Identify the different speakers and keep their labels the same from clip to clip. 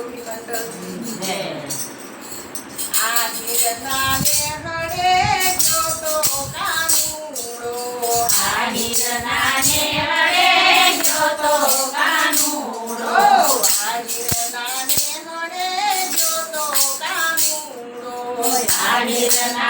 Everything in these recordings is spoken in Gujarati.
Speaker 1: ગોપી
Speaker 2: મંડળ
Speaker 1: આ ગીરના ને હળે
Speaker 2: જો તો કાનુડો
Speaker 1: આ ગીરના ને હળે
Speaker 2: જો તો કાનુડો
Speaker 1: આ ગીરના ને હળે
Speaker 2: જો તો કાનુડો આ ગીરના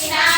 Speaker 2: Happy night.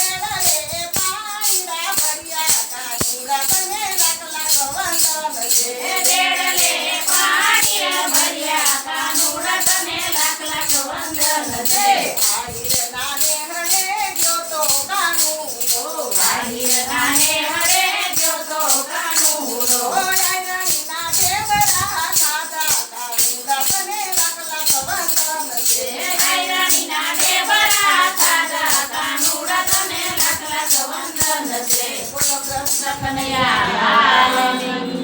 Speaker 2: sa panayam. Amen.